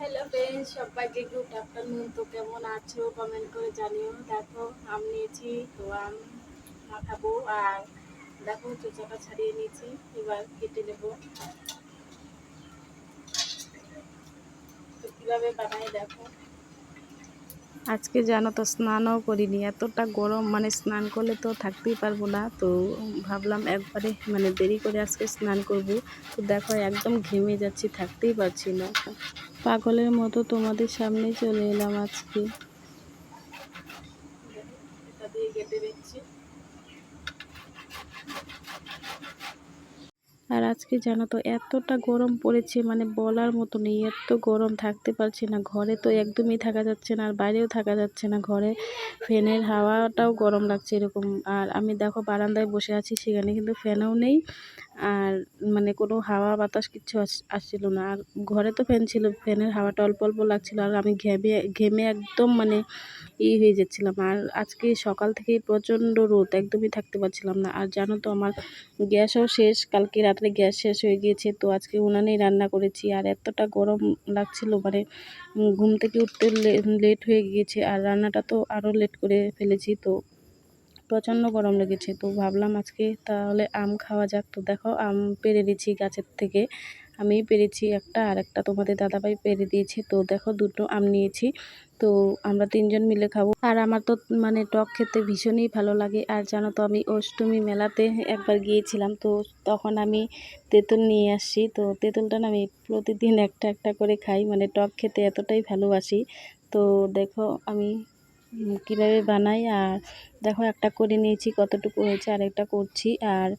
Hello friends সবাইকে good afternoon তো কেমন আছো? কমেন্ট করে জানিও। দেখো, আম নিয়েছি, তো আম মাখাবো আর দেখো, চোচাটা ছাড়িয়ে নিয়েছি। এবার কেটে নেব। তো কীভাবে বানাই দেখো? আজকে জানো তো, স্নানও করিনি। এতটা গরম মানে স্নান করলে তো থাকতেই পারব না। তো ভাবলাম একবারে মানে দেরি করে আজকে স্নান করব। তো দেখো, একদম ঘেমে যাচ্ছি, থাকতেই পারছি না। পাগলের মতো তোমাদের সামনে চলে এলাম আজকে। আর আজকে জানো তো এতটা গরম পড়েছে মানে বলার মতো নেই। এত গরম থাকতে পারছি না ঘরে তো একদমই থাকা যাচ্ছে না আর বাইরেও থাকা যাচ্ছে না। ঘরে ফ্যানের হাওয়াটাও গরম লাগছে এরকম। আর আমি দেখো বারান্দায় বসে আছি সেখানে কিন্তু ফ্যানও নেই আর মানে কোনো হাওয়া বাতাস কিচ্ছু আসছিল না। আর ঘরে তো ফ্যান ছিল, ফ্যানের হাওয়াটা অল্প অল্প লাগছিল আর আমি ঘেমে ঘেমে একদম মানে ই হয়ে যাচ্ছিলাম। আর আজকে সকাল থেকেই প্রচণ্ড রোদ, একদমই থাকতে পারছিলাম না। আর জানো তো আমার গ্যাসও শেষ, কালকে রাত্রে গ্যাস শেষ হয়ে গিয়েছে। তো আজকে উনানেই রান্না করেছি আর এতটা গরম লাগছিল মানে ঘুম থেকে উঠতে লেট হয়ে গিয়েছে। আর রান্নাটা তো আরও লেট করে ফেলেছি, তো প্রচণ্ড গরম লেগেছে, তো ভাবলাম আজকে তাহলে আম খাওয়া যাক। তো দেখো, আম পেরে দিচ্ছি গাছের থেকে। আমি পেরেছি একটা, আর একটা তোমাদের দাদাভাই পেরে দিয়েছে। তো দেখো, দুটো আম নিয়েছি। তো আমরা তিনজন মিলে খাব। আর আমার তো মানে টক খেতে ভীষণই ভালো লাগে। আর জানো তো, আমি অষ্টমী মেলাতে একবার গিয়েছিলাম। তো তখন আমি তেঁতুল নিয়ে আসছি তো তেঁতুলটা আমি প্রতিদিন একটা একটা করে খাই। মানে টক খেতে এতটাই ভালোবাসি। তো দেখো, আমি কীভাবে বানাই? আর দেখো, একটা করে নিয়েছি, কতটুকু হয়েছে আর একটা করছি। আর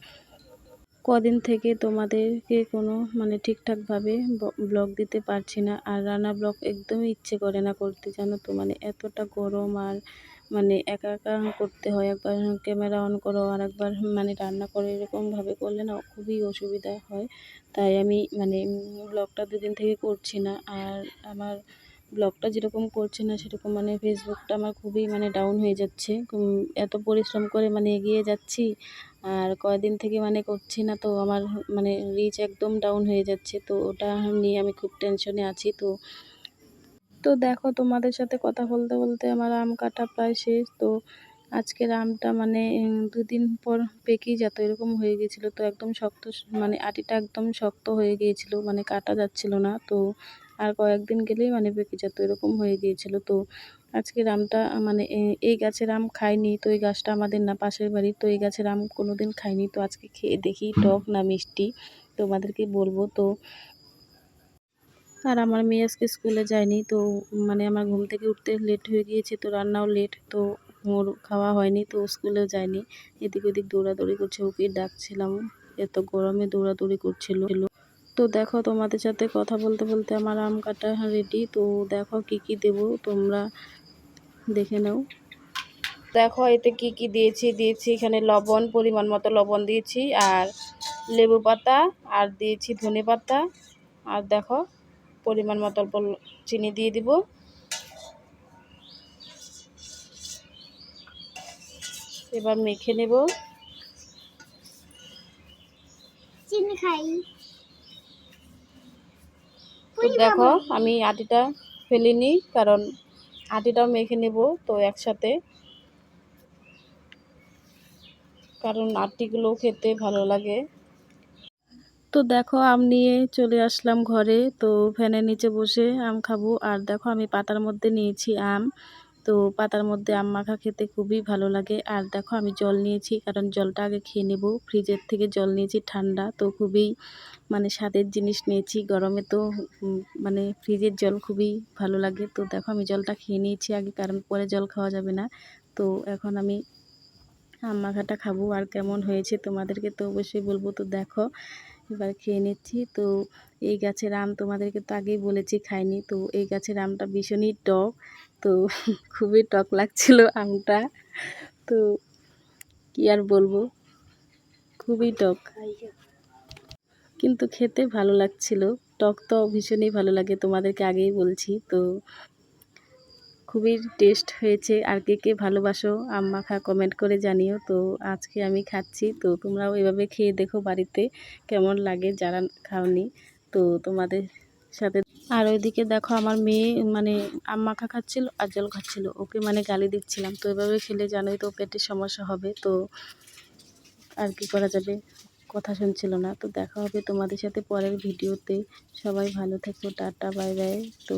কদিন থেকে তোমাদেরকে কোনো মানে ঠিকঠাকভাবে ব্লগ দিতে পারছি না। আর রান্না ব্লগ একদমই ইচ্ছে করে না করতে, জানো তো? মানে এতটা গরম, আর মানে একা একা করতে হয়। একবার ক্যামেরা অন করো, আর একবার মানে রান্না করো, এরকমভাবে করলে না খুবই অসুবিধা হয়। তাই আমি মানে ব্লগটা দুদিন থেকে করছি না। আর আমার ব্লগটা যেরকম করছে না, সেরকম মানে ফেসবুকটা আমার খুবই মানে ডাউন হয়ে যাচ্ছে। এত পরিশ্রম করে মানে এগিয়ে যাচ্ছি, আর কয়দিন থেকে মানে করছি না, তো আমার মানে রিচ একদম ডাউন হয়ে যাচ্ছে, তো ওটা নিয়ে আমি খুব টেনশনে আছি, তো। তো দেখো, তোমাদের সাথে কথা বলতে বলতে আমার আম কাটা প্রায় শেষ, তো আজকের আমটা মানে দুদিন পর পেকেই যেত, এরকম হয়ে গিয়েছিল তো একদম শক্ত মানে আটিটা একদম শক্ত হয়ে গিয়েছিল মানে কাটা যাচ্ছিল না, তো আর কয়েকদিন গেলেই মানে পেকে যেত এরকম হয়ে গিয়েছিল। তো আজকের আমটা মানে এই গাছের আম খাইনি তো এই গাছটা আমাদের না পাশের বাড়ির, তো এই গাছের আম কোনো দিন খাইনি তো আজকে খেয়ে দেখি, টক না মিষ্টি, তোমাদেরকে বলব। তো আর আমার মেয়ে আজকে স্কুলে যায়নি, তো মানে আমার ঘুম থেকে উঠতে লেট হয়ে গিয়েছে, তো রান্নাও লেট তো ওর খাওয়া হয়নি, তো স্কুলেও যায়নি। এদিক ওদিক দৌড়াদৌড়ি করছে ওকে ডাকছিলাম, এত গরমে দৌড়াদৌড়ি করছিল। তো দেখো তোমাদের সাথে কথা বলতে বলতে আমার আম কাটা রেডি তো দেখো কি কি দেব তোমরা দেখে নাও। দেখো এতে কি কি দিয়েছি দিয়েছি এখানে লবণ, পরিমাণ মতো লবণ দিয়েছি, আর লেবু পাতা, আর দিয়েছি ধনে পাতা, আর দেখো পরিমাণ মতো অল্প চিনি দিয়ে দিব। এবার মেখে নেব। চিনি খাই। তো দেখো আমি আটিটা ফেলিনি কারণ আটিটাও মেখে নেব তো একসাথে। কারণ আটিগুলো খেতে ভালো লাগে। তো দেখো আম নিয়ে চলে আসলাম ঘরে। তো ফ্যানের নিচে বসে আম খাব। আর দেখো আমি পাতার মধ্যে নিয়েছি আম। তো পাতার মধ্যে আম মাখা খেতে খুবই ভালো লাগে। আর দেখো, আমি জল নিয়েছি, কারণ জলটা আগে খেয়ে নেব। ফ্রিজের থেকে জল নিয়েছি, ঠান্ডা, তো খুবই মানে স্বাদের জিনিস নিয়েছি। গরমে তো মানে ফ্রিজের জল খুবই ভালো লাগে। তো দেখো, আমি জলটা খেয়ে নিয়েছি আগে, কারণ পরে জল খাওয়া যাবে না। তো এখন আমি আম মাখাটা খাব, আর কেমন হয়েছে তোমাদেরকে তো অবশ্যই বলব। তো দেখো, এবার খেয়ে নিচ্ছি। তো এই গাছের আম তোমাদেরকে তো আগেই বলেছি, খাইনি। তো এই গাছের আমটা ভীষণই টক। তো খুবই টক লাগছিল আমটা। তো কি আর বলব? খুবই টক। কিন্তু খেতে ভালো লাগছিল। টক তো ভীষণই ভালো লাগে, তোমাদেরকে আগেই বলছি। তো খুবই টেস্ট হয়েছে। আর কে কে ভালোবাসো, আম মাখা কমেন্ট করে জানিও। তো আজকে আমি খাচ্ছি। তো তোমরাও এভাবে খেয়ে দেখো বাড়িতে কেমন লাগে, যারা খাওনি। তো তোমাদের সাথে আর ওইদিকে দেখো আমার মেয়ে মানে আম মাখা খাচ্ছিল আর জল খাচ্ছিল। ওকে মানে গালি দিচ্ছিলাম। তো এভাবে খেলে জানোই তো পেটের সমস্যা হবে। তো আর কি করা যাবে? কথা শুনছিল না। তো দেখা হবে তোমাদের সাথে পরের ভিডিওতে। সবাই ভালো থেকো। Tata, bye bye. তো